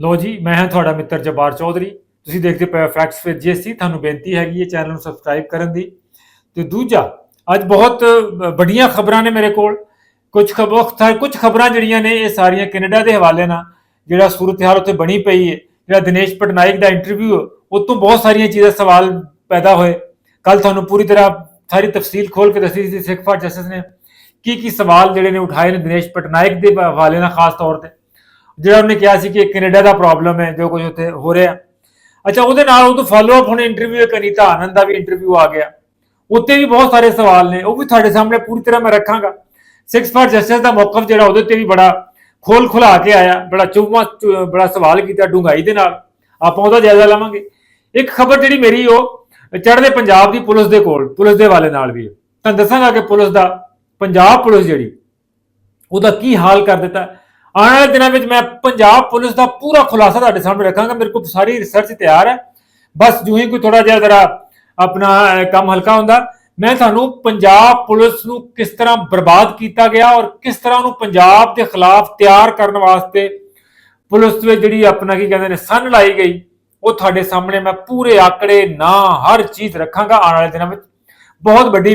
ਲੋ ਜੀ ਮੈਂ ਹਾਂ ਤੁਹਾਡਾ ਮਿੱਤਰ ਜਬਾਰ ਚੌਧਰੀ। ਤੁਸੀਂ ਦੇਖਦੇ ਪਏ ਫੈਕਟਸ ਵਿਦ ਜੀਸੀ ਤੁਹਾਨੂੰ ਬੇਨਤੀ ਹੈਗੀ ਹੈ ਚੈਨਲ ਨੂੰ ਸਬਸਕ੍ਰਾਈਬ ਕਰਨ ਦੀ। ਤੇ ਦੂਜਾ ਅੱਜ ਬਹੁਤ ਅ, ਵੱਡੀਆਂ ਖਬਰਾਂ ਨੇ ਮੇਰੇ ਕੋਲ। ਕੁਝ ਖਬਰਾਂ ਕੁਝ ਖਬਰਾਂ ਜਿਹੜੀਆਂ ਨੇ ਇਹ ਸਾਰੀਆਂ ਕੈਨੇਡਾ ਦੇ ਹਵਾਲੇ ਨਾਲ ਜਿਹੜਾ ਸੂਰਤ ਹਾਲ ਉੱਥੇ ਬਣੀ ਪਈ ਹੈ ਜਿਹੜਾ ਦਿਨੇਸ਼ ਪਟਨਾਇਕ ਦਾ ਇੰਟਰਵਿਊ ਉਹ ਤੋਂ ਬਹੁਤ ਸਾਰੀਆਂ ਚੀਜ਼ਾਂ ਸਵਾਲ ਪੈਦਾ ਹੋਏ। ਕੱਲ ਤੁਹਾਨੂੰ ਪੂਰੀ ਤਰ੍ਹਾਂ ਸਾਰੀ ਤਫਸੀਲ ਖੋਲ ਕੇ ਦੱਸੀ ਸੀ ਸਿੱਖ ਫਾਰ ਜਸਟਿਸ ਨੇ। ਕੀ ਕੀ ਸਵਾਲ ਜਿਹੜੇ ਨੇ ਉਠਾਏ ਨੇ ਦਿਨੇਸ਼ ਪਟਨਾਇਕ ਦੇ ਹਵਾਲੇ ਨਾਲ ਖਾਸ ਤੌਰ ਤੇ? ਜਿਹੜਾ ਉਹਨੇ ਕਿਹਾ ਸੀ ਕਿ ਕੈਨੇਡਾ ਦਾ ਪ੍ਰੋਬਲਮ ਹੈ, ਜੋ ਕੁਝ ਉੱਥੇ ਹੋ ਰਿਹਾ। ਅੱਛਾ, ਉਹਦੇ ਨਾਲ ਉਹ ਤੋਂ ਫਾਲੋ ਅਪ ਹੁਣ ਇੰਟਰਵਿਊ ਇੱਕ ਅਨੀਤਾ ਆਨੰਦ ਦਾ ਵੀ ਇੰਟਰਵਿਊ ਆ ਗਿਆ। ਉੱਤੇ ਵੀ ਬਹੁਤ ਸਾਰੇ ਸਵਾਲ ਨੇ, ਉਹ ਵੀ ਤੁਹਾਡੇ ਸਾਹਮਣੇ ਪੂਰੀ ਤਰ੍ਹਾਂ ਮੈਂ ਰੱਖਾਂਗਾ। ਸਿਕਸ ਫਾਰ ਜਸਟਿਸ ਦਾ ਮੌਕਫ ਜਿਹੜਾ ਉਹਦੇ ਤੇ ਵੀ ਬੜਾ ਖੋਲ ਖੁਲਾ ਕੇ ਆਇਆ, ਬੜਾ ਚੁਭਵਾ ਬੜਾ ਸਵਾਲ ਕੀਤਾ ਡੂੰਘਾਈ ਦੇ ਨਾਲ। ਆਪਾਂ ਉਹਦਾ ਜਾਇਜ਼ਾ ਲਵਾਂਗੇ। ਇੱਕ ਖਬਰ ਜਿਹੜੀ ਮੇਰੀ ਉਹ, ਚੜ੍ਹਦੇ ਪੰਜਾਬ ਦੀ ਪੁਲਿਸ ਦੇ ਕੋਲ, ਪੁਲਿਸ ਦੇ ਵਾਲੇ ਨਾਲ ਵੀ। ਹੈ। ਤੁਹਾਨੂੰ ਦੱਸਾਂਗਾ ਕਿ ਪੁਲਿਸ ਦਾ, ਪੰਜਾਬ ਪੁਲਿਸ ਜਿਹੜੀ, ਉਹਦਾ ਕੀ ਹਾਲ ਕਰ ਦਿੱਤਾ। ਆਉਣ ਵਾਲੇ ਦਿਨਾਂ ਵਿੱਚ ਮੈਂ ਪੰਜਾਬ ਪੁਲਿਸ ਦਾ ਪੂਰਾ ਖੁਲਾਸਾ ਤੁਹਾਡੇ ਸਾਹਮਣੇ ਰੱਖਾਂਗਾ। ਮੇਰੇ ਕੋਲ ਸਾਰੀ ਰਿਸਰਚ ਤਿਆਰ ਹੈ। ਬਸ ਜੂ ਕੋਈ ਥੋੜਾ ਜਿਹਾ ਜ਼ਰਾ ਆਪਣਾ ਕੰਮ ਹਲਕਾ ਹੁੰਦਾ। ਮੈਂ ਤੁਹਾਨੂੰ ਪੰਜਾਬ ਪੁਲਿਸ ਨੂੰ ਕਿਸ ਤਰ੍ਹਾਂ ਬਰਬਾਦ ਕੀਤਾ ਗਿਆ ਔਰ ਕਿਸ ਤਰ੍ਹਾਂ ਉਹਨੂੰ ਪੰਜਾਬ ਦੇ ਖਿਲਾਫ ਤਿਆਰ ਕਰਨ ਵਾਸਤੇ ਪੁਲਿਸ ਵਿੱਚ ਜਿਹੜੀ ਆਪਣਾ ਕੀ ਕਹਿੰਦੇ ਨੇ, ਸੰਨ ਲਾਈ ਗਈ, ਉਹ ਤੁਹਾਡੇ ਸਾਹਮਣੇ ਮੈਂ ਪੂਰੇ ਆਕੜੇ ਨਾ ਹਰ ਚੀਜ਼ ਰੱਖਾਂਗਾ ਆਉਣ ਵਾਲੇ ਦਿਨਾਂ ਵਿੱਚ। ਬਹੁਤ ਵੱਡੀ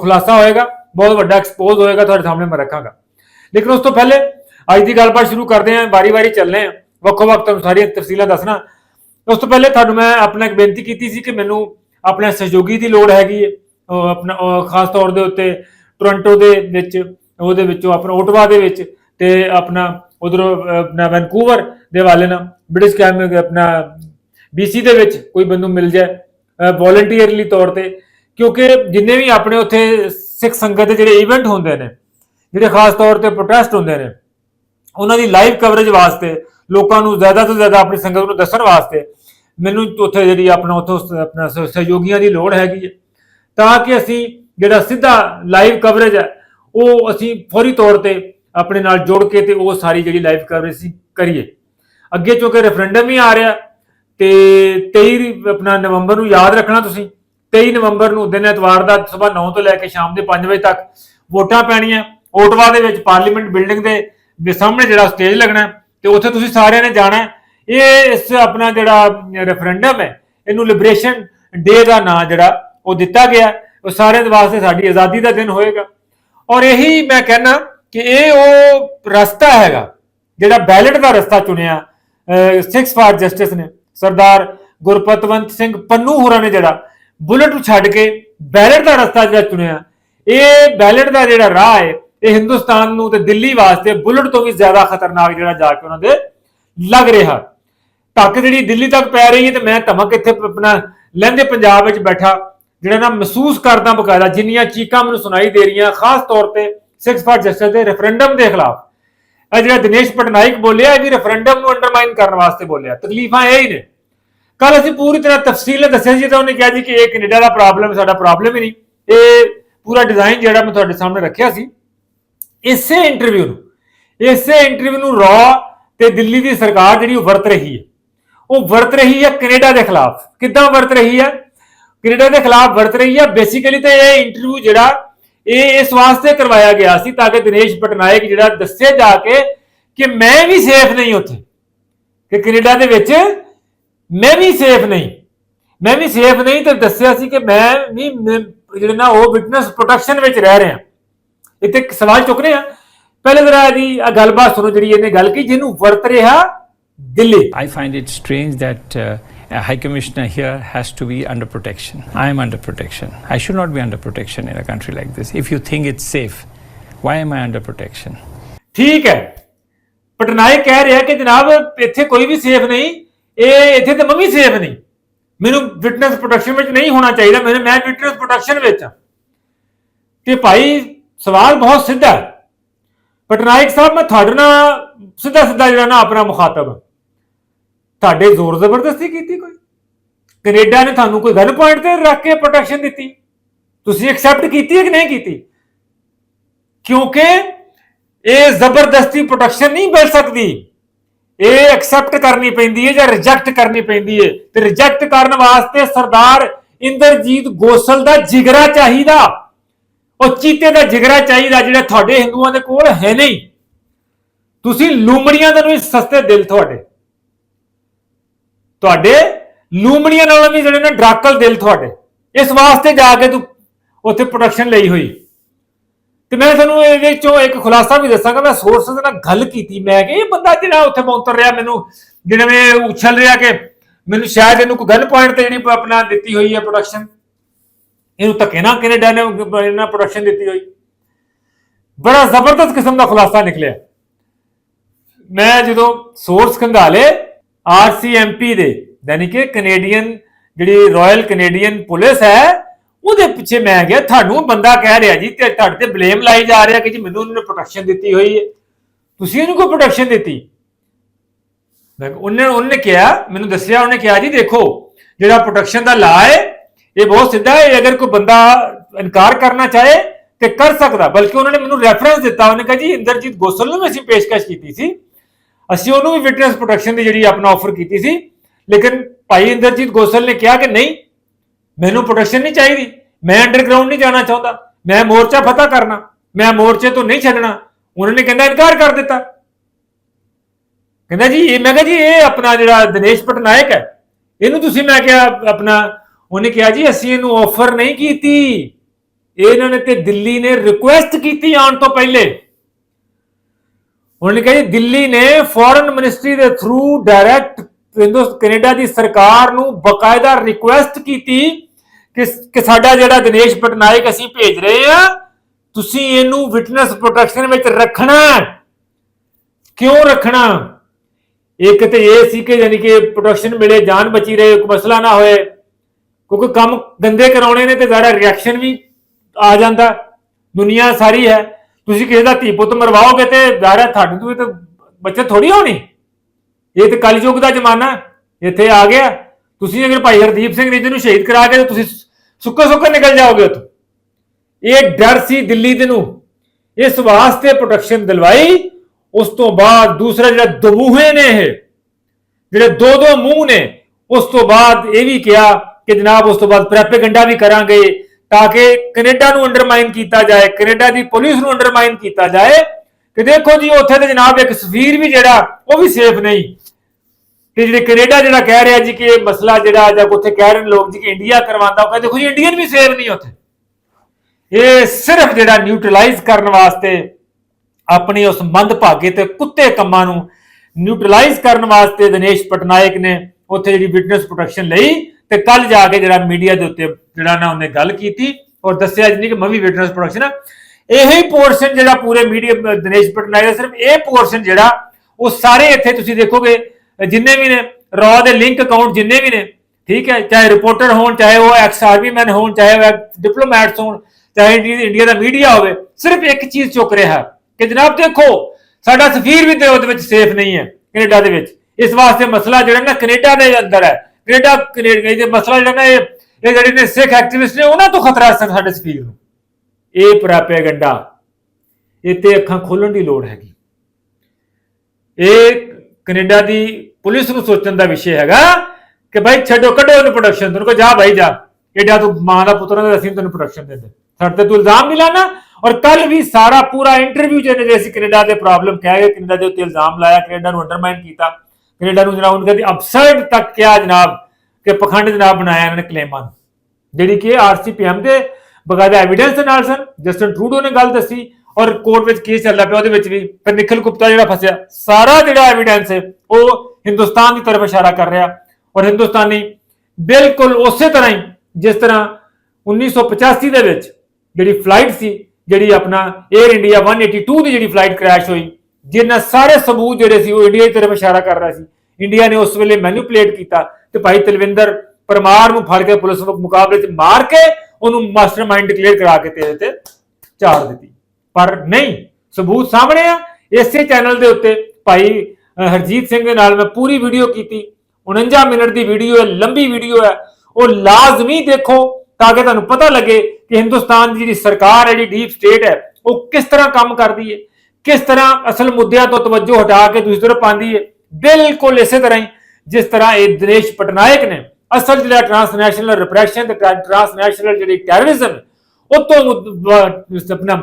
ਖੁਲਾਸਾ ਹੋਏਗਾ, ਬਹੁਤ ਵੱਡਾ ਐਕਸਪੋਜ਼ ਹੋਏਗਾ, ਤੁਹਾਡੇ ਸਾਹਮਣੇ ਮੈਂ ਰੱਖਾਂਗਾ। ਲੇਕਿਨ ਉਸ ਤੋਂ ਪਹਿਲੇ ਅੱਜ ਦੀ ਗੱਲਬਾਤ ਸ਼ੁਰੂ ਕਰਦੇ ਹਾਂ ਵਾਰੀ-ਵਾਰੀ ਚੱਲਨੇ ਆ ਵੱਖੋ ਵੱਖ ਤੁਹਾਨੂੰ ਸਾਰੀਆਂ ਤਫਸੀਲਾਂ ਦੱਸਣਾ। ਉਸ ਤੋਂ ਪਹਿਲੇ ਤੁਹਾਨੂੰ ਮੈਂ ਆਪਣਾ ਇੱਕ ਬੇਨਤੀ ਕੀਤੀ ਸੀ ਕਿ ਮੈਨੂੰ ਆਪਣੇ ਸਹਿਯੋਗੀ ਦੀ ਲੋੜ ਹੈਗੀ ਹੈ। ਉਹ ਆਪਣਾ ਖਾਸ ਤੌਰ ਦੇ ਉੱਤੇ ਟੋਰਾਂਟੋ ਦੇ ਵਿੱਚ, ਉਹਦੇ ਵਿੱਚੋਂ ਆਪਣਾ ਓਟਵਾ ਦੇ ਵਿੱਚ ਤੇ ਆਪਣਾ ਉਧਰੋਂ, ਆਪਣਾ ਵੈਨਕੂਵਰ ਦੇ ਵਾਲੇ ਨਾਲ ਬ੍ਰਿਟਿਸ਼ ਕੈਮ ਆਪਣਾ ਬੀਸੀ ਦੇ ਵਿੱਚ ਕੋਈ ਬੰਦੂ ਮਿਲ ਜਾਏ ਵੋਲੰਟੀਅਰਲੀ ਤੌਰ ਤੇ। ਕਿਉਂਕਿ ਜਿੰਨੇ ਵੀ ਆਪਣੇ ਉੱਥੇ ਸਿੱਖ ਸੰਗਤ ਦੇ ਜਿਹੜੇ ਇਵੈਂਟ ਹੁੰਦੇ ਨੇ, ਜਿਹੜੇ ਖਾਸ ਤੌਰ ਤੇ ਪ੍ਰੋਟੈਸਟ ਹੁੰਦੇ ਨੇ ਉਹਨਾਂ ਦੀ ਲਾਈਵ ਕਵਰੇਜ ਵਾਸਤੇ, ਲੋਕਾਂ ਨੂੰ ਜ਼ਿਆਦਾ ਤੋਂ ਜ਼ਿਆਦਾ ਆਪਣੀ ਸੰਗਤ ਨੂੰ ਦੱਸਣ ਵਾਸਤੇ, ਮੈਨੂੰ ਉੱਥੇ ਜਿਹੜੀ ਆਪਣਾ ਉੱਥੋਂ ਆਪਣਾ ਸਹਿਯੋਗੀਆਂ ਦੀ ਲੋੜ ਹੈਗੀ ਹੈ। ਤਾਂ ਕਿ ਅਸੀਂ ਜਿਹੜਾ ਸਿੱਧਾ ਲਾਈਵ ਕਵਰੇਜ ਹੈ, ਉਹ ਅਸੀਂ ਫੌਰੀ ਤੌਰ ਤੇ ਆਪਣੇ ਨਾਲ ਜੋੜ ਕੇ ਤੇ ਉਹ ਸਾਰੀ ਜਿਹੜੀ ਲਾਈਵ ਕਵਰੇਜ ਸੀ ਕਰੀਏ। ਅੱਗੇ ਚੋਂ ਕਿ ਰੈਫਰੈਂਡਮ ਵੀ ਆ ਰਿਹਾ, ਤੇ 23 ਆਪਣਾ ਨਵੰਬਰ ਨੂੰ ਯਾਦ ਰੱਖਣਾ ਤੁਸੀਂ। 23 ਨਵੰਬਰ ਨੂੰ ਦਿਨ ਐਤਵਾਰ ਦਾ ਸਵੇਰ 9 ਤੋਂ ਲੈ ਕੇ ਸ਼ਾਮ ਦੇ 5 ਵਜੇ ਤੱਕ ਵੋਟਾਂ ਪੈਣੀਆਂ। ਓਟਵਾ ਦੇ ਵਿੱਚ ਪਾਰਲੀਮੈਂਟ ਬਿਲਡਿੰਗ ਦੇ ਦੇ ਸਾਹਮਣੇ ਜਿਹੜਾ ਸਟੇਜ ਲੱਗਣਾ ਹੈ, ਤੇ ਉੱਥੇ ਤੁਸੀਂ ਸਾਰਿਆਂ ਨੇ ਜਾਣਾ ਇਹ ਇਸ ਆਪਣਾ ਜਿਹੜਾ ਰੈਫਰੈਂਡਮ ਹੈ ਇਹਨੂੰ ਲਿਬਰੇਸ਼ਨ ਡੇ ਦਾ ਨਾਂ ਜਿਹੜਾ ਉਹ ਦਿੱਤਾ ਗਿਆ ਉਹ ਸਾਰਿਆਂ ਦੇ ਵਾਸਤੇ ਸਾਡੀ ਆਜ਼ਾਦੀ ਦਾ ਦਿਨ ਹੋਏਗਾ। ਔਰ ਇਹੀ ਮੈਂ ਕਹਿਣਾ ਕਿ ਇਹ ਉਹ ਰਸਤਾ ਹੈਗਾ ਜਿਹੜਾ ਬੈਲਟ ਦਾ ਰਸਤਾ ਚੁਣਿਆ ਸਿਕਸ ਫਾਰ ਜਸਟਿਸ ਨੇ। ਸਰਦਾਰ ਗੁਰਪਤਵੰਤ ਸਿੰਘ ਪੰਨੂ ਹੋਰਾਂ ਨੇ ਜਿਹੜਾ ਬੁਲਟ ਨੂੰ ਛੱਡ ਕੇ ਬੈਲਟ ਦਾ ਰਸਤਾ ਜਿਹੜਾ ਚੁਣਿਆ। ਇਹ ਬੈਲਟ ਦਾ ਜਿਹੜਾ ਰਾਹ ਹੈ ਇਹ ਹਿੰਦੁਸਤਾਨ ਨੂੰ ਤੇ ਦਿੱਲੀ ਵਾਸਤੇ ਬੁਲਟ ਤੋਂ ਵੀ ਜ਼ਿਆਦਾ ਖਤਰਨਾਕ ਜਿਹੜਾ ਜਾ ਕੇ ਉਹਨਾਂ ਦੇ ਲੱਗ ਰਿਹਾ। ਧੱਕ ਜਿਹੜੀ ਦਿੱਲੀ ਤੱਕ ਪੈ ਰਹੀ ਹੈ ਤੇ ਮੈਂ ਧਮਕ ਇੱਥੇ ਆਪਣਾ ਲਹਿੰਦੇ ਪੰਜਾਬ ਵਿੱਚ ਬੈਠਾ, ਜਿਹੜਾ ਨਾ ਮਹਿਸੂਸ ਕਰਦਾ ਬਕਾਇਦਾ, ਜਿੰਨੀਆਂ ਚੀਕਾਂ ਮੈਨੂੰ ਸੁਣਾਈ ਦੇ ਰਹੀਆਂ, ਖਾਸ ਤੌਰ ਤੇ ਸਿਕਸ ਫਾਰ ਜਸਟਿਸ ਦੇ ਰੈਫਰੈਂਡਮ ਦੇ ਖਿਲਾਫ। ਇਹ ਜਿਹੜਾ ਦਿਨੇਸ਼ ਪਟਨਾਇਕ ਬੋਲਿਆ ਇਹ ਵੀ ਰੈਫਰੈਂਡਮ ਨੂੰ ਅੰਡਰਮਾਈਨ ਕਰਨ ਵਾਸਤੇ ਬੋਲਿਆ। ਤਕਲੀਫਾਂ ਇਹ ਹੀ ਨੇ। ਕੱਲ ਅਸੀਂ ਪੂਰੀ ਤਰ੍ਹਾਂ ਤਫਸੀਲ ਦੱਸਿਆ ਸੀ ਤਾਂ ਉਹਨੇ ਕਿਹਾ ਜੀ ਕਿ ਇਹ ਕੈਨੇਡਾ ਦਾ ਪ੍ਰੋਬਲਮ ਸਾਡਾ ਪ੍ਰੋਬਲਮ ਹੀ ਨਹੀਂ। ਇਹ ਪੂਰਾ ਡਿਜ਼ਾਈਨ ਜਿਹੜਾ ਮੈਂ ਤੁਹਾਡੇ ਸਾਹਮਣੇ ਰੱਖਿਆ ਸੀ। ਇਸੇ ਇੰਟਰਵਿਊ ਨੂੰ, ਇਸੇ ਇੰਟਰਵਿਊ ਨੂੰ ਰॉ ਤੇ ਦਿੱਲੀ ਦੀ ਸਰਕਾਰ ਜਿਹੜੀ ਉਹ ਵਰਤ ਰਹੀ ਹੈ। ਉਹ ਵਰਤ ਰਹੀ ਹੈ ਕੈਨੇਡਾ ਦੇ ਖਿਲਾਫ। ਕਿੱਦਾਂ ਵਰਤ ਰਹੀ ਹੈ? ਕੈਨੇਡਾ ਦੇ ਖਿਲਾਫ ਵਰਤ ਰਹੀ ਹੈ। ਬੇਸਿਕਲੀ ਤੇ ਇਹ ਇੰਟਰਵਿਊ ਜਿਹੜਾ ਇਹ ਇਸ ਵਾਸਤੇ ਕਰਵਾਇਆ ਗਿਆ ਸੀ ਤਾਂ ਕਿ ਦਿਨੇਸ਼ ਪਟਨਾਇਕ ਜਿਹੜਾ ਦੱਸੇ ਜਾ ਕੇ ਕਿ ਮੈਂ ਵੀ ਸੇਫ ਨਹੀਂ ਉੱਥੇ। ਕਿ ਕੈਨੇਡਾ ਦੇ ਵਿੱਚ ਮੈਂ ਵੀ ਸੇਫ ਨਹੀਂ। ਮੈਂ ਵੀ ਸੇਫ ਨਹੀਂ ਤੇ ਦੱਸਿਆ ਸੀ ਕਿ ਮੈਂ ਵੀ ਜਿਹੜੇ ਨਾ ਉਹ ਵਿਟਨੈਸ ਪ੍ਰੋਟੈਕਸ਼ਨ ਵਿੱਚ ਰਹਿ ਰਿਹਾ। ਇੱਥੇ ਇੱਕ ਸਵਾਲ ਚੁੱਕਨੇ ਆ ਪਹਿਲੇ ਜ਼ਰਾ ਇਹਦੀ ਆਹ ਗੱਲਬਾਤ ਸੁਣੋ ਜਿਹੜੀ ਇਹਨੇ ਗੱਲ ਕੀ ਜਿਹਨੂੰ ਵਰਤ ਰਿਹਾ Delhi I find it strange that uh, a High Commissioner here has to be under protection. I am under protection. I should not be under protection in a country like this. If you think it's safe, why am I under protection? ਠੀਕ ਹੈ ਪਟਨਾਇਕ ਕਹਿ ਰਿਹਾ ਕਿ ਜਨਾਬ ਇੱਥੇ ਕੋਈ ਵੀ safe ਨਹੀਂ ਇਹ ਇੱਥੇ ਤੇ ਮੰਮੀ ਸੇਫ ਨਹੀਂ ਮੈਨੂੰ ਵਿਟਨੈਸ ਪ੍ਰੋਟੈਕਸ਼ਨ ਵਿੱਚ ਨਹੀਂ ਹੋਣਾ ਚਾਹੀਦਾ ਮੈਨੂੰ ਮੈਂ ਵਿਟਨੈਸ ਪ੍ਰੋਟੈਕਸ਼ਨ ਵਿੱਚ ਹਾਂ ਤੇ ਭਾਈ ਸਵਾਲ ਬਹੁਤ ਸਿੱਧਾ ਹੈ। ਪਟਨਾਇਕ ਸਾਹਿਬ, ਮੈਂ ਤੁਹਾਡੇ ਨਾਲ ਸਿੱਧਾ ਸਿੱਧਾ ਜਿਹੜਾ ਨਾ ਆਪਣਾ ਮੁਖਾਤਬ। ਤੁਹਾਡੇ ਜ਼ੋਰ ਜ਼ਬਰਦਸਤੀ ਕੀਤੀ ਕੋਈ? ਕੈਨੇਡਾ ਨੇ ਤੁਹਾਨੂੰ ਕੋਈ ਗਨ ਪੁਆਇੰਟ ਤੇ ਰੱਖ ਕੇ ਪ੍ਰੋਟੈਕਸ਼ਨ ਦਿੱਤੀ? ਤੁਸੀਂ ਐਕਸੈਪਟ ਕੀਤੀ ਹੈ ਕਿ ਨਹੀਂ ਕੀਤੀ? ਕਿਉਂਕਿ ਇਹ ਜ਼ਬਰਦਸਤੀ ਪ੍ਰੋਟੈਕਸ਼ਨ ਨਹੀਂ ਮਿਲ ਸਕਦੀ। ਇਹ ਐਕਸੈਪਟ ਕਰਨੀ ਪੈਂਦੀ ਹੈ ਜਾਂ ਰਿਜੈਕਟ ਕਰਨੀ ਪੈਂਦੀ ਹੈ। ਤੇ ਰਿਜੈਕਟ ਕਰਨ ਵਾਸਤੇ ਸਰਦਾਰ ਇੰਦਰਜੀਤ ਗੋਸਲ ਦਾ ਜਿਗਰਾ ਚਾਹੀਦਾ। ਉਹ ਚੀਤੇ ਦਾ ਜਿਗਰਾ ਚਾਹੀਦਾ ਜਿਹੜਾ ਤੁਹਾਡੇ ਹਿੰਦੂਆਂ ਦੇ ਕੋਲ ਹੈ ਨਹੀਂ। ਤੁਸੀਂ ਲੂਮੜੀਆਂ ਦੇ ਨੂੰ ਸਸਤੇ ਦਿਲ ਤੁਹਾਡੇ। ਤੁਹਾਡੇ ਲੂਮੜੀਆਂ ਨਾਲੋਂ ਵੀ ਜਿਹੜੇ ਨਾ ਡਰਾਕਲ ਦਿਲ ਤੁਹਾਡੇ। ਇਸ ਵਾਸਤੇ ਜਾ ਕੇ ਤੂੰ ਉੱਥੇ ਪ੍ਰੋਡਕਸ਼ਨ ਲਈ ਹੋਈ। ਤੇ ਮੈਂ ਤੁਹਾਨੂੰ ਇਹਦੇ ਚੋਂ ਇੱਕ ਖੁਲਾਸਾ ਵੀ ਦੱਸਾਂਗਾ, ਮੈਂ ਸੋਰਸ ਨਾਲ ਗੱਲ ਕੀਤੀ। ਮੈਂ ਕਿ ਇਹ ਬੰਦਾ ਜਿਹੜਾ ਉੱਥੇ ਪਹੁੰਚ ਰਿਹਾ ਮੈਨੂੰ, ਜਿਵੇਂ ਉਛਲ ਰਿਹਾ ਕਿ ਮੈਨੂੰ ਸ਼ਾਇਦ ਇਹਨੂੰ ਕੋਈ ਗਨ ਪੁਆਇੰਟ ਤੇ ਜਿਹੜੀ ਆਪਣਾ ਦਿੱਤੀ ਹੋਈ ਹੈ ਪ੍ਰੋਡਕਸ਼ਨ ਇਹਨੂੰ ਧੱਕੇ ਨਾਲ ਕੈਨੇਡਾ ਨੇ ਇਹਨਾਂ ਪ੍ਰੋਡਕਸ਼ਨ ਦਿੱਤੀ ਹੋਈ। ਬੜਾ ਜ਼ਬਰਦਸਤ ਕਿਸਮ ਦਾ ਖੁਲਾਸਾ ਨਿਕਲਿਆ। ਮੈਂ ਜਦੋਂ ਸੋਰਸ ਖੰਗਾਲੇ ਆਰਸੀਐਮਪੀ ਦੇ, ਯਾਨੀ ਕਿ ਕੈਨੇਡੀਅਨ ਜਿਹੜੀ ਰਾਇਲ ਕੈਨੇਡੀਅਨ ਪੁਲਿਸ ਹੈ, ਉਹਦੇ ਪਿੱਛੇ ਮੈਂ ਗਿਆ ਤੁਹਾਨੂੰ ਬੰਦਾ ਕਹਿ ਰਿਹਾ ਜੀ ਤੇ ਤੁਹਾਡੇ ਤੇ ਬਲੇਮ ਲਾਈ ਜਾ ਰਿਹਾ ਕਿ ਜੀ ਮੈਨੂੰ ਉਹਨੇ ਪ੍ਰੋਟੈਕਸ਼ਨ ਦਿੱਤੀ ਹੋਈ ਹੈ। ਤੁਸੀਂ ਇਹਨੂੰ ਕੋਈ ਪ੍ਰੋਟੈਕਸ਼ਨ ਦਿੱਤੀ? ਮੈਂ ਉਹਨੇ ਉਹਨੇ ਕਿਹਾ, ਮੈਨੂੰ ਦੱਸਿਆ, ਉਹਨੇ ਕਿਹਾ, ਜੀ ਦੇਖੋ, ਜਿਹੜਾ ਪ੍ਰੋਟੈਕਸ਼ਨ ਦਾ ਲਾ ਹੈ ਇਹ ਬਹੁਤ ਸਿੱਧਾ ਹੈ ਅਗਰ ਕੋਈ ਬੰਦਾ ਇਨਕਾਰ ਕਰਨਾ ਚਾਹੇ ਤੇ ਕਰ ਸਕਦਾ, ਬਲਕਿ ਉਹਨਾਂ ਨੇ ਮੈਨੂੰ ਰੈਫਰੈਂਸ ਦਿੱਤਾ, ਉਹਨੇ ਕਿਹਾ ਜੀ ਇੰਦਰਜੀਤ ਗੋਸਲ ਨੂੰ ਵੀ ਅਸੀਂ ਪੇਸ਼ਕਸ਼ ਕੀਤੀ ਸੀ। ਅਸੀਂ ਉਹਨੂੰ ਵੀ ਵਿਟਨੈਸ ਪ੍ਰੋਟੈਕਸ਼ਨ ਦੀ ਜਿਹੜੀ ਆਪਣਾ ਆਫਰ ਕੀਤੀ ਸੀ। ਲੇਕਿਨ ਭਾਈ ਇੰਦਰਜੀਤ ਗੋਸਲ ਨੇ ਕਿਹਾ ਕਿ ਨਹੀਂ, ਮੈਨੂੰ ਪ੍ਰੋਟੈਕਸ਼ਨ ਨਹੀਂ ਚਾਹੀਦੀ, ਮੈਂ ਅੰਡਰਗਰਾਉਂਡ ਨਹੀਂ ਜਾਣਾ ਚਾਹੁੰਦਾ, ਮੈਂ ਮੋਰਚਾ ਫਤਹ ਕਰਨਾ, ਮੈਂ ਮੋਰਚੇ ਤੋਂ ਨਹੀਂ ਛੱਡਣਾ। ਉਹਨਾਂ ਨੇ ਕਹਿੰਦਾ ਇਨਕਾਰ ਕਰ ਦਿੱਤਾ। ਕਹਿੰਦਾ ਜੀ, ਇਹ ਮੈਂ ਕਿਹਾ ਜੀ, ਇਹ ਆਪਣਾ ਜਿਹੜਾ ਦਿਨੇਸ਼ ਪਟਨਾਇਕ ਹੈ, ਇਹਨੂੰ ਤੁਸੀਂ ਮੈਂ ਕਿਹਾ ਆਪਣਾ ਉਹਨੇ ਕਿਹਾ ਜੀ, ਅਸੀਂ ਇਹਨੂੰ ਆਫਰ ਨਹੀਂ ਕੀਤੀ। ਇਹਨਾਂ ਨੇ ਤੇ ਦਿੱਲੀ ਨੇ ਰਿਕੁਐਸਟ ਕੀਤੀ ਆਉਣ ਤੋਂ ਪਹਿਲੇ। ਉਹਨੇ ਕਿਹਾ ਜੀ, ਦਿੱਲੀ ਨੇ ਫੋਰਨ ਮਿਨਿਸਟਰੀ ਦੇ ਥਰੂ ਡਾਇਰੈਕਟ ਹਿੰਦੁਸਤਾਨ ਕੈਨੇਡਾ ਦੀ ਸਰਕਾਰ ਨੂੰ ਬਕਾਇਦਾ ਰਿਕੁਐਸਟ ਕੀਤੀ ਕਿ ਸਾਡਾ ਜਿਹੜਾ ਦਿਨੇਸ਼ ਪਟਨਾਇਕ ਅਸੀਂ ਭੇਜ ਰਹੇ ਆ ਤੁਸੀਂ ਇਹਨੂੰ ਵਿਟਨੈਸ ਪ੍ਰੋਟੈਕਸ਼ਨ ਵਿੱਚ ਰੱਖਣਾ ਕਿਉਂ ਰੱਖਣਾ? ਇੱਕ ਤੇ ਇਹ ਸੀ ਕਿ ਯਾਨੀ ਕਿ ਪ੍ਰੋਟੈਕਸ਼ਨ ਮਿਲੇ, ਜਾਨ ਬਚੀ ਰਹੇ, ਕੋਈ ਮਸਲਾ ਨਾ ਹੋਏ। ਕਿਉਂਕਿ ਕੰਮ ਗੰਦੇ ਕਰਾਉਣੇ ਨੇ ਤੇ ਜ਼ਿਆਦਾ ਰਿਐਕਸ਼ਨ ਵੀ ਆ ਜਾਂਦਾ। ਦੁਨੀਆ ਸਾਰੀ ਹੈ। ਤੁਸੀਂ ਕਿਸੇ ਦਾ ਧੀ ਪੁੱਤ ਮਰਵਾਓਗੇ ਤੇ ਜ਼ਾਹਿਰ ਹੈ ਤੋਂ ਇਹ ਤਾਂ ਬੱਚਤ ਥੋੜੀ ਹੋਣੀ। ਇਹ ਤੇ ਕਲਯੁਗ ਦਾ ਜ਼ਮਾਨਾ ਇੱਥੇ ਆ ਗਿਆ। ਤੁਸੀਂ ਅਗਰ ਭਾਈ ਹਰਦੀਪ ਸਿੰਘ ਰਿੱਜ ਨੂੰ ਸ਼ਹੀਦ ਕਰਾ ਕੇ ਤੁਸੀਂ ਸੁੱਕੇ ਸੁੱਕੇ ਨਿਕਲ ਜਾਓਗੇ ਉੱਥੋਂ। ਇਹ ਡਰ ਸੀ ਦਿੱਲੀ ਦੇ ਨੂੰ। ਇਸ ਵਾਸਤੇ ਪ੍ਰੋਟੈਕਸ਼ਨ ਦਿਲਵਾਈ। ਉਸ ਤੋਂ ਬਾਅਦ ਦੂਸਰਾ ਜਿਹੜਾ ਦਮੂਹੇ ਨੇ ਇਹ, ਜਿਹੜੇ ਦੋ ਦੋ ਮੂੰਹ ਨੇ, ਉਸ ਤੋਂ ਬਾਅਦ ਇਹ ਵੀ ਕਿਹਾ ਕਿ ਜਨਾਬ ਉਸ ਤੋਂ ਬਾਅਦ ਪ੍ਰੈਪੇਗੰਡਾ ਵੀ ਕਰਾਂਗੇ ਤਾਂ ਕਿ ਕੈਨੇਡਾ ਨੂੰ ਅੰਡਰਮਾਈਨ ਕੀਤਾ ਜਾਏ, ਕੈਨੇਡਾ ਦੀ ਪੁਲਿਸ ਨੂੰ ਅੰਡਰਮਾਈਨ ਕੀਤਾ ਜਾਏ ਕਿ ਦੇਖੋ ਜੀ, ਉੱਥੇ ਤੇ ਜਨਾਬ ਇੱਕ ਸਫੀਰ ਵੀ ਜਿਹੜਾ, ਉਹ ਵੀ ਸੇਫ ਨਹੀਂ। ਤੇ ਜਿਹੜੇ ਕੈਨੇਡਾ ਜਿਹੜਾ ਕਹਿ ਰਿਹਾ ਜੀ ਕਿ ਇਹ ਮਸਲਾ ਜਿਹੜਾ ਜਾਂ ਉੱਥੇ ਕਹਿ ਰਹੇ ਨੇ ਲੋਕ ਜੀ ਕਿ ਇੰਡੀਆ ਕਰਵਾਉਂਦਾ, ਉਹ ਕਹਿੰਦੇ ਦੇਖੋ ਜੀ, ਇੰਡੀਅਨ ਵੀ ਸੇਫ ਨਹੀਂ ਉੱਥੇ। ਇਹ ਸਿਰਫ ਜਿਹੜਾ ਨਿਊਟਰਲਾਈਜ਼ ਕਰਨ ਵਾਸਤੇ ਆਪਣੇ ਉਸ ਮੰਦਭਾਗੇ ਤੇ ਕੁੱਤੇ ਕੰਮਾਂ ਨੂੰ ਨਿਊਟਰਲਾਈਜ਼ ਕਰਨ ਵਾਸਤੇ ਦਿਨੇਸ਼ ਪਟਨਾਇਕ ਨੇ ਉੱਥੇ ਜਿਹੜੀ ਵਿਟਨੈਸ ਪ੍ਰੋਟੈਕਸ਼ਨ ਲਈ ਤੇ ਕੱਲ ਜਾ ਕੇ ਜਿਹੜਾ ਮੀਡੀਆ ਦੇ ਉੱਤੇ ਜਿਹੜਾ ਨਾ ਉਹਨੇ ਗੱਲ ਕੀਤੀ ਔਰ ਦੱਸਿਆ ਜੀ ਕਿ ਮਵੀ ਵੀ ਵਿਟਨੈਸ ਪ੍ਰੋਟੈਕਸ਼ਨ ਇਹੀ ਪੋਰਸ਼ਨ ਜਿਹੜਾ ਪੂਰੇ ਮੀਡੀਆ ਦਿਨੇਸ਼ ਪਟਨਾਇਕ ਦਾ ਸਿਰਫ ਇਹ ਪੋਰਸ਼ਨ ਜਿਹੜਾ, ਉਹ ਸਾਰੇ ਇੱਥੇ ਤੁਸੀਂ ਦੇਖੋਗੇ ਜਿੰਨੇ ਵੀ ਨੇ ਰॉ ਦੇ ਲਿੰਕ ਅਕਾਊਂਟ ਜਿੰਨੇ ਵੀ ਨੇ, ਠੀਕ ਹੈ, ਚਾਹੇ ਰਿਪੋਰਟਰ ਹੋਣ, ਚਾਹੇ ਉਹ ਐਕਸ ਆਰਮੀ ਮੈਨ ਹੋਣ, ਚਾਹੇ ਉਹ ਡਿਪਲੋਮੈਟਸ ਹੋਣ, ਚਾਹੇ ਇੰਡੀਆ ਦਾ ਮੀਡੀਆ ਹੋਵੇ, ਸਿਰਫ ਇੱਕ ਚੀਜ਼ ਚੁੱਕ ਰਿਹਾ ਕਿ ਜਨਾਬ ਦੇਖੋ, ਸਾਡਾ ਸਫੀਰ ਵੀ ਤੇ ਉਹਦੇ ਵਿੱਚ ਸੇਫ ਨਹੀਂ ਹੈ ਕੈਨੇਡਾ ਦੇ ਵਿੱਚ। ਇਸ ਵਾਸਤੇ ਮਸਲਾ ਜਿਹੜਾ ਨਾ ਕੈਨੇਡਾ ਦੇ ਅੰਦਰ ਹੈ ਕੈਨੇਡਾ ਕੈਨੇਡਾ ਇਹ ਮਸਲਾ ਜਿਹੜਾ ਨਾ ਇਹ ਇਹ ਜਿਹੜੇ ਨੇ ਸਿੱਖ ਐਕਟਿਵਿਸਟ ਨੇ, ਉਹਨਾਂ ਤੋਂ ਖਤਰਾ ਹੈ ਸਾਡੇ ਸਫੀਰ ਨੂੰ। ਇਹ ਪ੍ਰੈਪੇਗੰਡਾ ਇਹ ਤੇ ਅੱਖਾਂ ਖੋਲਣ ਦੀ ਲੋੜ ਹੈਗੀ। ਇਹ ਕੈਨੇਡਾ ਦੀ ਪੁਲਿਸ ਨੂੰ ਸੋਚਣ ਦਾ ਵਿਸ਼ੇ ਹੈਗਾ ਕਿ ਭਾਈ ਛੱਡੋ, ਕੱਢੋ ਇਹਨੂੰ ਪ੍ਰੋਡਕਸ਼ਨ ਤੈਨੂੰ ਕੋ ਜਾ ਭਾਈ ਜਾ। ਏਡਾ ਤੂੰ ਮਾਂ ਦਾ ਪੁੱਤਰ ਦਾ ਅਸੀਂ ਤੈਨੂੰ ਪ੍ਰੋਡਕਸ਼ਨ ਦੇ ਦੇ ਸਾਡੇ ਤੇ ਤੂੰ ਇਲਜ਼ਾਮ ਨਹੀਂ ਲਾਣਾ। ਔਰ ਕੱਲ ਵੀ ਸਾਰਾ ਪੂਰਾ ਇੰਟਰਵਿਊ ਜਿਹਨੇ ਜੇ ਅਸੀਂ ਕੈਨੇਡਾ ਦੇ ਪ੍ਰੋਬਲਮ ਕਹਿ ਗਏ, ਕੈਨੇਡਾ ਦੇ ਉੱਤੇ ਇਲਜ਼ਾਮ ਲਾਇਆ, ਕੈਨੇਡਾ ਨੂੰ ਅੰਡਰਮਾਈਨ ਕੀਤਾ। ਕੈਨੇਡਾ ਨੂੰ ਜਨਾਬ ਉਹਨਾਂ ਕਹਿੰਦੇ ਅਬਸਰਡ ਤੱਕ ਕਿਹਾ ਜਨਾਬ ਕਿ ਪਖੰਡ ਨਾਲ ਬਣਾਇਆ ਇਹਨਾਂ ਨੇ ਕਲੇਮਾਂ ਨੂੰ। ਜਿਹੜੀ ਕਿ ਆਰਸੀਪੀਐਮ ਦੇ ਬਗਾਇਦਾ ਐਵੀਡੈਂਸ ਦੇ ਨਾਲ ਸਨ, ਜਸਟਨ ਟਰੂਡੋ ਨੇ ਗੱਲ ਦੱਸੀ ਔਰ ਕੋਰਟ ਵਿੱਚ ਕੇਸ ਚੱਲਦਾ ਪਿਆ, ਉਹਦੇ ਵਿੱਚ ਵੀ ਫਿਰ ਨਿਖਿਲ ਗੁਪਤਾ ਜਿਹੜਾ ਫਸਿਆ, ਸਾਰਾ ਜਿਹੜਾ ਐਵੀਡੈਂਸ ਹੈ, ਉਹ ਹਿੰਦੁਸਤਾਨ ਦੀ ਤਰਫ ਇਸ਼ਾਰਾ ਕਰ ਰਿਹਾ ਔਰ ਹਿੰਦੁਸਤਾਨੀ ਬਿਲਕੁਲ ਉਸੇ ਤਰ੍ਹਾਂ ਹੀ ਜਿਸ ਤਰ੍ਹਾਂ 1985 ਦੇ ਵਿੱਚ ਜਿਹੜੀ ਫਲਾਈਟ ਸੀ, ਜਿਹੜੀ ਆਪਣਾ 에ਅਰ ਇੰਡੀਆ 182 ਦੀ ਜਿਹੜੀ ਫਲਾਈਟ ਕ੍ਰੈਸ਼ ਹੋਈ ਜਿਹਨਾਂ ਸਾਰੇ ਸਬੂਤ ਜਿਹੜੇ ਸੀ, ਉਹ ਇੰਡੀਆ ਦੀ ਤਰਫ ਇਸ਼ਾਰਾ ਕਰ ਰਿਹਾ ਸੀ ਇੰਡੀਆ ਨੇ ਉਸ ਵੇਲੇ ਮੈਨੂਪਲੇਟ ਕੀਤਾ ਤੇ ਭਾਈ ਤਲਵਿੰਦਰ ਪਰਮਾਰ ਨੂੰ ਫੜ ਕੇ ਪੁਲਿਸ ਮੁਕਾਬਲੇ 'ਚ ਮਾਰ ਕੇ ਉਹਨੂੰ ਮਾਸਟਰਮਾਈਂਡ ਡਿਕਲੇਅਰ ਕਰਾ ਕੇ ਤੇਰੇ ਤੇ ਝਾੜ ਦਿੱਤੀ। ਪਰ ਨਹੀਂ, ਸਬੂਤ ਸਾਹਮਣੇ ਆ। ਇਸੇ ਚੈਨਲ ਦੇ ਉੱਤੇ ਭਾਈ ਹਰਜੀਤ ਸਿੰਘ ਦੇ ਨਾਲ ਮੈਂ ਪੂਰੀ ਵੀਡੀਓ ਕੀਤੀ। 49 ਮਿੰਟ ਦੀ ਵੀਡੀਓ ਹੈ, ਲੰਬੀ ਵੀਡੀਓ ਹੈ। ਉਹ ਲਾਜ਼ਮੀ ਦੇਖੋ ਤਾਂ ਕਿ ਤੁਹਾਨੂੰ ਪਤਾ ਲੱਗੇ ਕਿ ਹਿੰਦੁਸਤਾਨ ਦੀ ਜਿਹੜੀ ਸਰਕਾਰ ਹੈ, ਜਿਹੜੀ ਡੀਪ ਸਟੇਟ ਹੈ, ਉਹ ਕਿਸ ਤਰ੍ਹਾਂ ਕੰਮ ਕਰਦੀ ਹੈ। ਕਿਸ ਤਰ੍ਹਾਂ ਅਸਲ ਮੁੱਦਿਆਂ ਤੋਂ ਤਵੱਜੋ ਹਟਾ ਕੇ ਦੂਸਰੀ ਤਰਫ ਪਾਉਂਦੀ ਹੈ। ਬਿਲਕੁਲ ਇਸੇ ਤਰ੍ਹਾਂ ਹੀ ਜਿਸ ਤਰ੍ਹਾਂ ਇਹ ਦਿਨੇਸ਼ ਪਟਨਾਇਕ ਨੇ ਅਸਲ ਜਿਹੜਾ ਟ੍ਰਾਂਸਨੈਸ਼ਨਲ ਰਿਪਰੈਸ਼ਨ ਤੇ ਟ੍ਰਾਂਸਨੈਸ਼ਨਲ ਜਿਹੜੀ ਟੈਰਰਿਜ਼ਮ ਉਹ ਤੋਂ ਮੁੱਦ- ਆਪਣਾ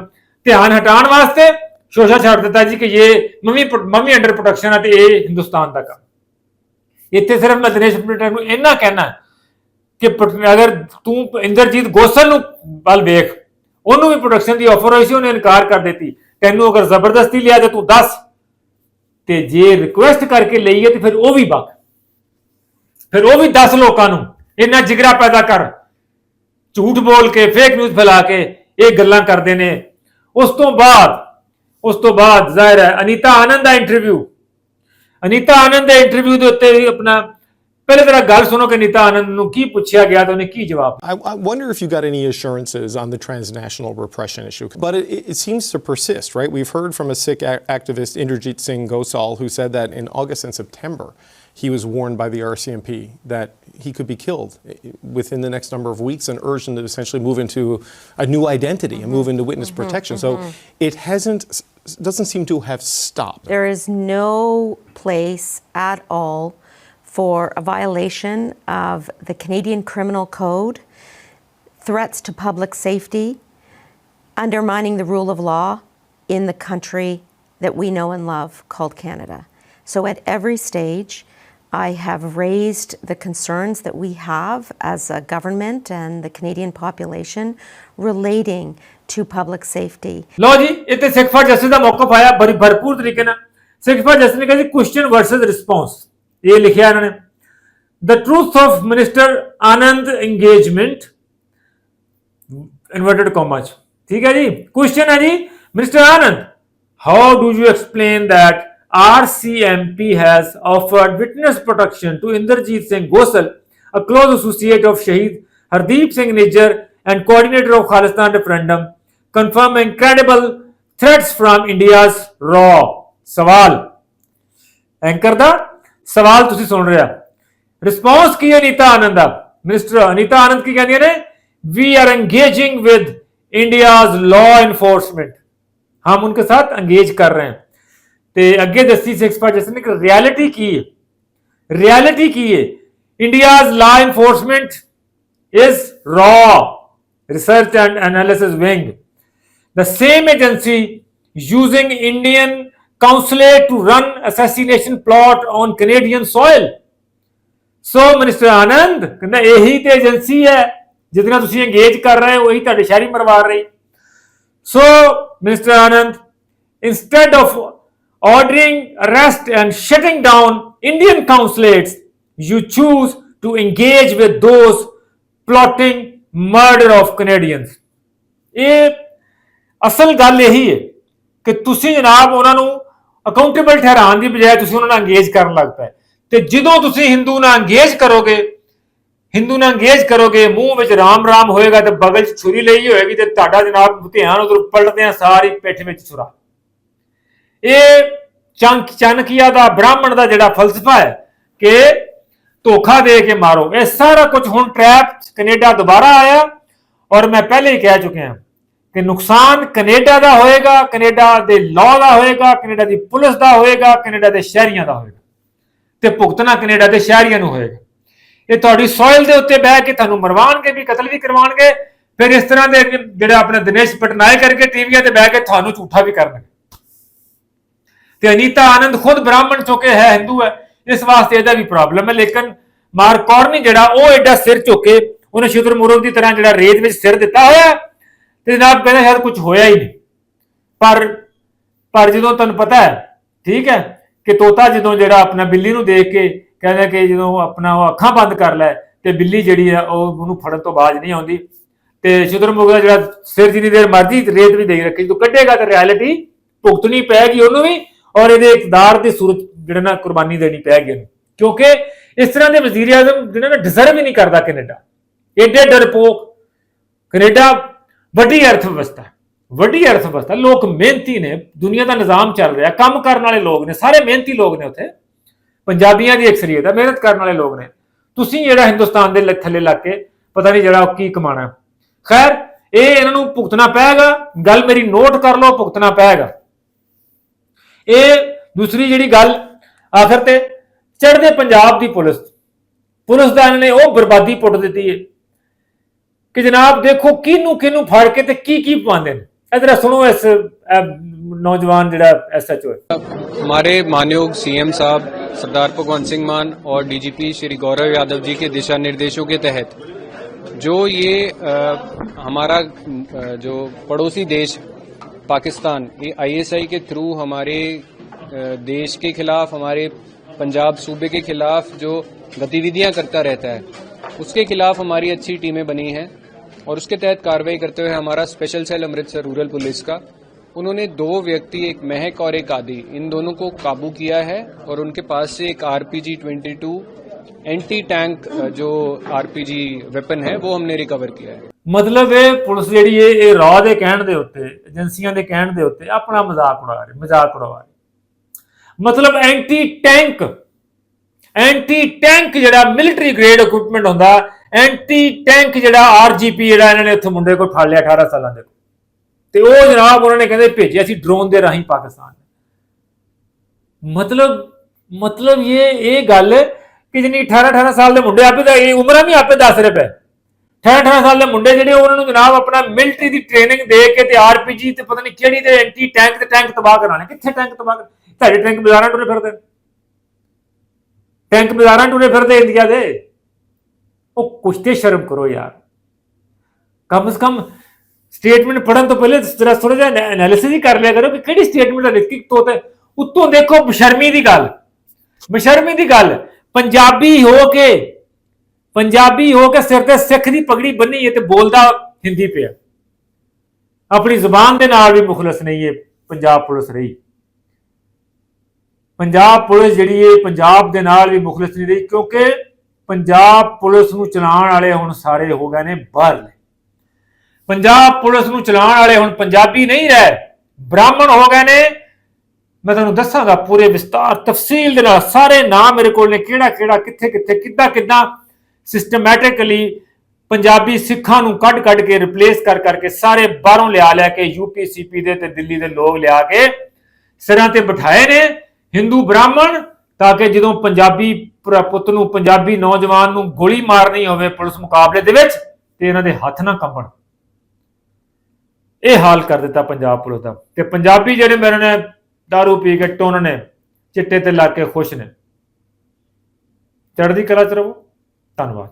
ਧਿਆਨ ਹਟਾਉਣ ਵਾਸਤੇ ਸ਼ੋਸ਼ਾ ਛੱਡ ਦਿੱਤਾ ਜੀ ਕਿ ਇਹ ਮੰਮੀ ਮੰਮੀ ਅੰਡਰ ਪ੍ਰੋਟੈਕਸ਼ਨ ਹੈ ਤੇ ਇਹ ਹਿੰਦੁਸਤਾਨ ਦਾ ਕੰਮ ਇੱਥੇ ਸਿਰਫ ਮੈਂ ਦਿਨੇਸ਼ ਪਟੇਲ ਨੂੰ ਇੰਨਾ ਕਹਿਣਾ ਕਿ ਪਟ- ਅਗਰ ਤੂੰ ਇੰਦਰਜੀਤ ਗੋਸਲ ਨੂੰ ਵੱਲ ਵੇਖ ਉਹਨੂੰ ਵੀ ਪ੍ਰੋਡਕਸ਼ਨ ਦੀ ਆਫਰ ਹੋਈ ਸੀ ਉਹਨੇ ਇਨਕਾਰ ਕਰ ਦਿੱਤੀ ਤੈਨੂੰ ਅਗਰ ਜ਼ਬਰਦਸਤੀ ਲਿਆ ਤੇ ਤੂੰ ਦੱਸ ਤੇ ਜੇ ਰਿਕੁਐਸਟ ਕਰਕੇ ਲਈ ਹੈ ਤੇ ਫਿਰ ਉਹ ਵੀ ਬਕ ਫਿਰ ਉਹ ਵੀ 10 ਲੋਕਾਂ ਨੂੰ ਇੰਨਾ ਜਿਗਰਾ ਪੈਦਾ ਕਰ ਝੂਠ ਬੋਲ ਕੇ ਫੇਕ ਨਿਊਜ਼ ਫੈਲਾ ਕੇ ਇਹ ਗੱਲਾਂ ਕਰਦੇ ਨੇ ਉਸ ਤੋਂ ਬਾਅਦ ਉਸ ਤੋਂ ਬਾਅਦ ਜ਼ਾਹਿਰ ਹੈ ਅਨੀਤਾ ਆਨੰਦ ਦਾ ਇੰਟਰਵਿਊ ਅਨੀਤਾ ਆਨੰਦ ਦੇ ਇੰਟਰਵਿਊ ਦੇ ਉੱਤੇ ਵੀ ਆਪਣਾ ਪਹਿਲੇ ਤਰ੍ਹਾਂ ਗੱਲ ਸੁਣੋ ਕਿ ਅਨੀਤਾ ਆਨੰਦ ਨੂੰ ਕੀ ਪੁੱਛਿਆ ਗਿਆ ਤੇ ਉਹਨੇ ਕੀ ਜਵਾਬ I, I wonder if you got any assurances on the transnational repression issue. But it, it seems to persist, right? We've heard from a Sikh a- activist, Inderjit Singh Gosal, who said that in August and September, he was warned by the RCMP that he could be killed within the next number of weeks and urged him to essentially move into a new identity and move mm-hmm. into witness mm-hmm. protection. Mm-hmm. So it hasn't, doesn't seem to have stopped. There is no place at all for a violation of the Canadian Criminal Code, threats to public safety, undermining the rule of law in the country that we know and love called Canada. So at every stage, I have raised the concerns that we have as a government and the Canadian population relating to public safety. ਲਓ ਜੀ ਇੱਥੇ ਸਿੱਖ for justice ਦਾ ਮੌਕਫ ਆਇਆ ਬੜੀ ਭਰਪੂਰ ਤਰੀਕੇ ਨਾਲ ਸਿੱਖ for justice ਨੇ ਕਿਹਾ ਜੀ ਕੁਐਸਚਨ ਵਰਸਸ ਰਿਸਪੌਂਸ ਇਹ ਲਿਖਿਆ ਇਹਨਾਂ ਨੇ the truth of minister Anand engagement inverted comma ਠੀਕ ਹੈ ਜੀ ਕੁਐਸਚਨ ਹੈ ਜੀ mister Anand how do you explain that RCMP has offered witness protection to Inderjeet Singh Gosal, a close associate of Shahid Hardeep Singh Nijjar and coordinator of Khalistan referendum, confirming credible threats from India's raw. ਸਵਾਲ anchor ਦਾ ਸਵਾਲ ਤੁਸੀਂ ਸੁਣ ਰਿਹਾ response ਕੀ ਹੈ ਅਨੀਤਾ ਆਨੰਦ ਦਾ minister Anita ਆਨੰਦ ਕੀ ਕਹਿੰਦੀਆਂ ਨੇ we are engaging with India's law enforcement हम उनके साथ एंगेज कर रहे हैं ਤੇ ਅੱਗੇ ਦੱਸੀ ਸਿਕਸ ਪਰ ਜਿਸ ਨੇ ਕਿ ਰਿਐਲਿਟੀ ਕੀ ਹੈ ਰਿਐਲਿਟੀ ਕੀ ਹੈ India's law enforcement is raw research and analysis wing the same agency using indian consulate to run assassination plot on canadian soil so minister Anand ਕਹਿੰਦਾ ਇਹੀ ਤੇ ਏਜੰਸੀ ਹੈ ਜਿਹਦੇ ਨਾਲ ਤੁਸੀਂ ਇੰਗੇਜ ਕਰ ਰਹੇ ਹੋ ਉਹੀ ਤੁਹਾਡੇ ਸ਼ਹਿਰੀ ਮਰਵਾ ਰਹੀ so minister Anand instead of ordering, arrest, and shutting down indian consulates, you choose to engage with those plotting murder of canadians. ਇਹ ਅਸਲ ਗੱਲ ਇਹੀ ਹੈ ਕਿ ਤੁਸੀਂ ਜਨਾਬ ਉਹਨਾਂ ਨੂੰ ਅਕਾਊਂਟੇਬਲ ਠਹਿਰਾਉਣ ਦੀ ਬਜਾਏ ਤੁਸੀਂ ਉਹਨਾਂ ਨਾਲ ਅੰਗੇਜ ਕਰਨ ਲੱਗ ਪਏ। ਤੇ ਜਦੋਂ ਤੁਸੀਂ ਹਿੰਦੂ ਨਾਲ ਅੰਗੇਜ ਕਰੋਗੇ ਹਿੰਦੂ ਨਾਲ ਅੰਗੇਜ ਕਰੋਗੇ, ਮੂੰਹ ਵਿੱਚ ਰਾਮ ਰਾਮ ਹੋਏਗਾ ਤੇ ਬਗਲ 'ਚ ਛੁਰੀ ਲਈ ਹੋਏਗੀ ਤੇ ਤੁਹਾਡਾ ਜਨਾਬ ਧਿਆਨ ਉਧਰ ਪਲਟਦੇ ਆ ਸਾਰੀ ਪਿੱਠ ਵਿੱਚ ਛੁਰਾ। ਇਹ ਚੰਕ ਚਾਨਕੀਆ ਦਾ ਬ੍ਰਾਹਮਣ ਦਾ ਜਿਹੜਾ ਫਲਸਫਾ ਹੈ ਕਿ ਧੋਖਾ ਦੇ ਕੇ ਮਾਰੋ। ਇਹ ਸਾਰਾ ਕੁਝ ਹੁਣ ਟ੍ਰੈਪ ਕੈਨੇਡਾ ਦੁਬਾਰਾ ਆਇਆ ਔਰ ਮੈਂ ਪਹਿਲੇ ਹੀ ਕਹਿ ਚੁੱਕਿਆ ਕਿ ਨੁਕਸਾਨ ਕੈਨੇਡਾ ਦਾ ਹੋਏਗਾ, ਕੈਨੇਡਾ ਦੇ ਲਾਅ ਦਾ ਹੋਏਗਾ, ਕੈਨੇਡਾ ਦੀ ਪੁਲਿਸ ਦਾ ਹੋਏਗਾ, ਕੈਨੇਡਾ ਦੇ ਸ਼ਹਿਰੀਆਂ ਦਾ ਹੋਏਗਾ ਤੇ ਭੁਗਤਣਾ ਕੈਨੇਡਾ ਦੇ ਸ਼ਹਿਰੀਆਂ ਨੂੰ ਹੋਏਗਾ। ਇਹ ਤੁਹਾਡੀ ਸੋਇਲ ਦੇ ਉੱਤੇ ਬਹਿ ਕੇ ਤੁਹਾਨੂੰ ਮਰਵਾਣਗੇ ਵੀ, ਕਤਲ ਵੀ ਕਰਵਾਉਣਗੇ, ਫਿਰ ਇਸ ਤਰ੍ਹਾਂ ਦੇ ਜਿਹੜਾ ਆਪਣਾ ਦਿਨੇਸ਼ ਪਟਨਾਇਕ ਕਰਕੇ ਟੀਵੀਆਂ ਤੇ ਬਹਿ ਕੇ ਤੁਹਾਨੂੰ ਝੂਠਾ ਵੀ ਕਰਨਗੇ। ਤੇ ਅਨੀਤਾ ਆਨੰਦ ਖੁਦ ਬ੍ਰਾਹਮਣ ਚੁੱਕੇ ਹੈ, ਹਿੰਦੂ ਹੈ, ਇਸ ਵਾਸਤੇ ਇਹਦਾ ਵੀ ਪ੍ਰੋਬਲਮ ਹੈ। ਲੇਕਿਨ ਮਾਰਕ ਕੌਰਨੀ ਜਿਹੜਾ, ਉਹ ਐਡਾ ਸਿਰ ਝੁਕੇ, ਉਹਨੇ ਸ਼ੁਦਰ ਮੁਰਗ ਦੀ ਤਰ੍ਹਾਂ ਜਿਹੜਾ ਰੇਤ ਵਿੱਚ ਸਿਰ ਦਿੱਤਾ ਹੋਇਆ ਤੇ ਜਨਾਬ ਕਹਿੰਦਾ ਸ਼ਾਇਦ ਕੁਝ ਹੋਇਆ ਹੀ ਨਹੀਂ। ਪਰ ਪਰ ਜਦੋਂ ਤੁਹਾਨੂੰ ਪਤਾ ਹੈ, ਠੀਕ ਹੈ, ਕਿ ਤੋਤਾ ਜਦੋਂ ਜਿਹੜਾ ਆਪਣਾ ਬਿੱਲੀ ਨੂੰ ਦੇਖ ਕੇ ਕਹਿੰਦਾ ਕਿ ਜਦੋਂ ਆਪਣਾ ਉਹ ਅੱਖਾਂ ਬੰਦ ਕਰ ਲੈ ਤੇ ਬਿੱਲੀ ਜਿਹੜੀ ਆ ਉਹ ਉਹਨੂੰ ਫੜਨ ਤੋਂ ਬਾਜ ਨਹੀਂ ਆਉਂਦੀ। ਤੇ ਸ਼ੁਦਰਮੁਖ ਦਾ ਜਿਹੜਾ ਸਿਰ ਜਿੰਨੀ ਦੇਰ ਮਰਜ਼ੀ ਰੇਤ ਵੀ ਦੇਈ ਰੱਖੇ, ਜਦੋਂ ਕੱਢੇਗਾ ਤਾਂ ਰਿਐਲਿਟੀ ਭੁਗਤਣੀ ਪੈਗੀ ਉਹਨੂੰ ਵੀ। ਔਰ ਇਹਦੇ ਇਕਤਦਾਰ ਦੀ ਸੂਰਤ ਜਿਹੜਾ ਨਾ ਕੁਰਬਾਨੀ ਦੇਣੀ ਪੈ ਗਈ ਉਹਨੂੰ ਕਿਉਂਕਿ ਇਸ ਤਰ੍ਹਾਂ ਦੇ ਵਜ਼ੀਰ ਆਜ਼ਮ ਜਿਹਨਾਂ ਨੇ ਡਿਜ਼ਰਵ ਹੀ ਨਹੀਂ ਕਰਦਾ ਕੈਨੇਡਾ। ਏਡੇ ਡਰਪੋਕ, ਕੈਨੇਡਾ ਵੱਡੀ ਅਰਥ ਵਿਵਸਥਾ ਵੱਡੀ ਅਰਥ ਵਿਵਸਥਾ ਲੋਕ ਮਿਹਨਤੀ ਨੇ, ਦੁਨੀਆ ਦਾ ਨਿਜ਼ਾਮ ਚੱਲ ਰਿਹਾ, ਕੰਮ ਕਰਨ ਵਾਲੇ ਲੋਕ ਨੇ, ਸਾਰੇ ਮਿਹਨਤੀ ਲੋਕ ਨੇ ਉੱਥੇ। ਪੰਜਾਬੀਆਂ ਦੀ ਅਕਸਰੀਅਤ ਹੈ, ਮਿਹਨਤ ਕਰਨ ਵਾਲੇ ਲੋਕ ਨੇ। ਤੁਸੀਂ ਜਿਹੜਾ ਹਿੰਦੁਸਤਾਨ ਦੇ ਥੱਲੇ ਲੱਗ ਕੇ ਪਤਾ ਨਹੀਂ ਜਿਹੜਾ ਉਹ ਕੀ ਕਮਾਣਾ ਖੈਰ, ਇਹ ਇਹਨਾਂ ਨੂੰ ਭੁਗਤਣਾ ਪਏਗਾ, ਗੱਲ ਮੇਰੀ ਨੋਟ ਕਰ ਲਓ, ਭੁਗਤਣਾ ਪਏਗਾ। ਇਹ ਦੂਸਰੀ ਜਿਹੜੀ ਗੱਲ ਆਖਰ ਤੇ ਚੜ੍ਹਦੇ ਪੰਜਾਬ ਦੀ ਪੁਲਿਸ ਪੁਲਿਸ ਦਾ ਇਹਨਾਂ ਨੇ ਉਹ ਬਰਬਾਦੀ ਪੁੱਟ ਦਿੱਤੀ ਹੈ ਕਿ ਜਨਾਬ ਦੇਖੋ ਕਿਹਨੂੰ ਕਿਹਨੂੰ ਫੜ ਕੇ ਤੇ ਕੀ ਕੀ ਪਾਉਂਦੇ ਨੇ ਇਧਰ ਸੁਣੋ ਇਸ ਅਹ, ਨੌਜਵਾਨ ਜਿਹੜਾ ਐਸਐਚਓ ਹੈ हमारे मानयोग सीएम साहब सरदार भगवंत सिंह मान और डीजीपी श्री गौरव यादव जी के दिशा निर्देशों के तहत जो ये अ, हमारा अ, जो पड़ोसी देश पाकिस्तान, ये आईएसआई के थ्रू हमारे देश के खिलाफ, हमारे पंजाब सूबे के खिलाफ जो गतिविधियाँ करता रहता है, उसके खिलाफ हमारी अच्छी टीमें बनी हैं और उसके तहत कार्रवाई करते हुए हमारा special cell Amritsar rural police का, उन्होंने दो व्यक्ति, एक महक और एक आदि, इन दोनों को काबू किया है और उनके पास से एक आरपीजी 22 एंटी टैंक अ, जो आरपीजी वेपन है वो हमने रिकवर किया है ਮਤਲਬ ਇਹ ਪੁਲਿਸ ਜਿਹੜੀ ਹੈ ਇਹ ਰਾਹ ਦੇ ਕਹਿਣ ਦੇ ਉੱਤੇ ਏਜੰਸੀਆਂ ਦੇ ਕਹਿਣ ਦੇ ਉੱਤੇ ਆਪਣਾ ਮਜ਼ਾਕ ਉਡਾ ਰਹੀ ਮਜ਼ਾਕ ਉਡਾ ਰਹੀ ਮਤਲਬ ਐਂਟੀ ਟੈਂਕ ਐਂਟੀ ਟੈਂਕ ਜਿਹੜਾ ਮਿਲਟਰੀ ਗ੍ਰੇਡ ਇਕਵਿਪਮੈਂਟ ਹੁੰਦਾ ਐਂਟੀ ਟੈਂਕ ਜਿਹੜਾ ਆਰਜੀਪੀ ਜਿਹੜਾ ਇਹਨਾਂ ਨੇ ਉੱਥੇ ਮੁੰਡੇ ਕੋਲ ਫੜ ਲਿਆ 18 ਸਾਲਾਂ ਦੇ ਕੋਲ ਤੇ ਉਹ ਜਨਾਬ ਉਹਨਾਂ ਨੇ ਕਹਿੰਦੇ ਭੇਜਿਆ ਸੀ ਡਰੋਨ ਦੇ ਰਾਹੀਂ ਪਾਕਿਸਤਾਨ ਮਤਲਬ ਮਤਲਬ ਇਹ ਇਹ ਗੱਲ ਕਿ ਜਿੰਨੀ 18 18 ਸਾਲ ਦੇ ਮੁੰਡੇ ਆਪੇ ਤਾਂ ਇਹ ਉਮਰਾਂ ਵੀ ਆਪੇ ਦੱਸ ਰਹੇ ਪਏ। 18 18 ਸਾਲ ਦੇ ਮੁੰਡੇ ਜਿਹੜੇ ਉਹਨਾਂ ਨੂੰ ਜਨਾਬ ਆਪਣਾ ਮਿਲਟਰੀ ਦੀ ਟ੍ਰੇਨਿੰਗ ਦੇ ਕੇ ਤੇ ਆਰਪੀਜੀ ਤੇ ਪਤਾ ਨਹੀਂ ਕਿਹੜੀ ਤੇ ਐਂਟੀ ਟੈਂਕ ਤੇ ਟੈਂਕ ਤਬਾਹ ਕਰਾਣੇ ਕਿੱਥੇ ਟੈਂਕ ਤਬਾਹ ਤੁਹਾਡੇ ਟੈਂਕ ਬਾਜ਼ਾਰਾਂ ਟੁਰੇ ਫਿਰਦੇ। ਨੇ। ਟੈਂਕ ਬਾਜ਼ਾਰਾਂ ਟੁਰੇ ਫਿਰਦੇ ਇੰਡੀਆ ਦੇ। ਉਹ ਕੁਛ ਤੇ ਸ਼ਰਮ ਕਰੋ ਯਾਰ। ਕਮ ਸੇ ਕਮ ਸਟੇਟਮੈਂਟ ਪੜਨ ਤੋਂ ਪਹਿਲੇ ਜਰਾ ਥੋੜਾ ਜਿਹਾ ਐਨਾਲਿਸਿਸ ਹੀ ਕਰ ਲਿਆ ਕਰੋ ਕਿ ਕਿਹੜੀ ਸਟੇਟਮੈਂਟ ਹੈ ਰਿਤਿਕ ਤੋਤੇ ਉੱਤੋਂ ਦੇਖੋ ਬਸ਼ਰਮੀ ਦੀ ਗੱਲ। ਬਸ਼ਰਮੀ ਦੀ ਗੱਲ। ਪੰਜਾਬੀ ਹੋ ਕੇ, ਪੰਜਾਬੀ ਹੋ ਕੇ ਸਿਰ ਤੇ ਸਿੱਖ ਦੀ ਪਗੜੀ ਬੰਨੀ ਹੈ ਤੇ ਬੋਲਦਾ ਹਿੰਦੀ ਪਿਆ। ਆਪਣੀ ਜ਼ੁਬਾਨ ਦੇ ਨਾਲ ਵੀ ਮੁਖਲਸ ਨਹੀਂ ਹੈ ਪੰਜਾਬ ਪੁਲਿਸ ਰਹੀ। ਪੰਜਾਬ ਪੁਲਿਸ ਜਿਹੜੀ ਹੈ ਪੰਜਾਬ ਦੇ ਨਾਲ ਵੀ ਮੁਖਲਸ ਨਹੀਂ ਰਹੀ ਕਿਉਂਕਿ ਪੰਜਾਬ ਪੁਲਿਸ ਨੂੰ ਚਲਾਉਣ ਵਾਲੇ ਹੁਣ ਸਾਰੇ ਹੋ ਗਏ ਨੇ ਬਾਹਰਲੇ। ਪੰਜਾਬ ਪੁਲਿਸ ਨੂੰ ਚਲਾਉਣ ਵਾਲੇ ਹੁਣ ਪੰਜਾਬੀ ਨਹੀਂ ਰਹੇ, ਬ੍ਰਾਹਮਣ ਹੋ ਗਏ ਨੇ ਮੈਂ ਤੁਹਾਨੂੰ ਦੱਸਾਂਗਾ ਪੂਰੇ ਵਿਸਤਾਰ, ਤਫਸੀਲ ਦੇ ਨਾਲ ਸਾਰੇ ਨਾਮ ਮੇਰੇ ਕੋਲ ਨੇ, ਕਿਹੜਾ ਕਿਹੜਾ, ਕਿੱਥੇ ਕਿੱਥੇ, ਕਿੱਦਾਂ ਕਿੱਦਾਂ ਸਿਸਟਮੈਟਿਕਲੀ ਪੰਜਾਬੀ ਸਿੱਖਾਂ ਨੂੰ ਕੱਢ ਕੱਢ ਕੇ ਰਿਪਲੇਸ ਕਰ, ਕਰਕੇ ਸਾਰੇ ਬਾਹਰੋਂ ਲਿਆ ਲੈ ਕੇ ਯੂਪੀ ਸੀਪੀ ਦੇ ਤੇ ਦਿੱਲੀ ਦੇ ਲੋਕ ਲਿਆ ਕੇ ਸਿਰਾਂ ਤੇ ਬਿਠਾਏ ਨੇ ਹਿੰਦੂ ਬ੍ਰਾਹਮਣ, ਤਾਂ ਕਿ ਜਦੋਂ ਪੰਜਾਬੀ ਪੁੱਤ ਨੂੰ, ਪੰਜਾਬੀ ਨੌਜਵਾਨ ਨੂੰ ਗੋਲੀ ਮਾਰਨੀ ਹੋਵੇ ਪੁਲਿਸ ਮੁਕਾਬਲੇ ਦੇ ਵਿੱਚ, ਤੇ ਇਹਨਾਂ ਦੇ ਹੱਥ ਨਾ ਕੰਬਣ। ਇਹ ਹਾਲ ਕਰ ਦਿੱਤਾ ਪੰਜਾਬ ਪੁਲਿਸ ਦਾ। ਤੇ ਪੰਜਾਬੀ ਜਿਹੜੇ ਮੇਰੇ ਨੇ दारू ਪੀ ਕੇ ਟੁੰਨ ਨੇ ਚਿੱਟੇ ਤੇ ਲੱਗ ਕੇ ਖੁਸ਼ ਨੇ ਚੜ੍ਹਦੀ ਕਲਾ ਚ ਰਹੋ ਧੰਨਵਾਦ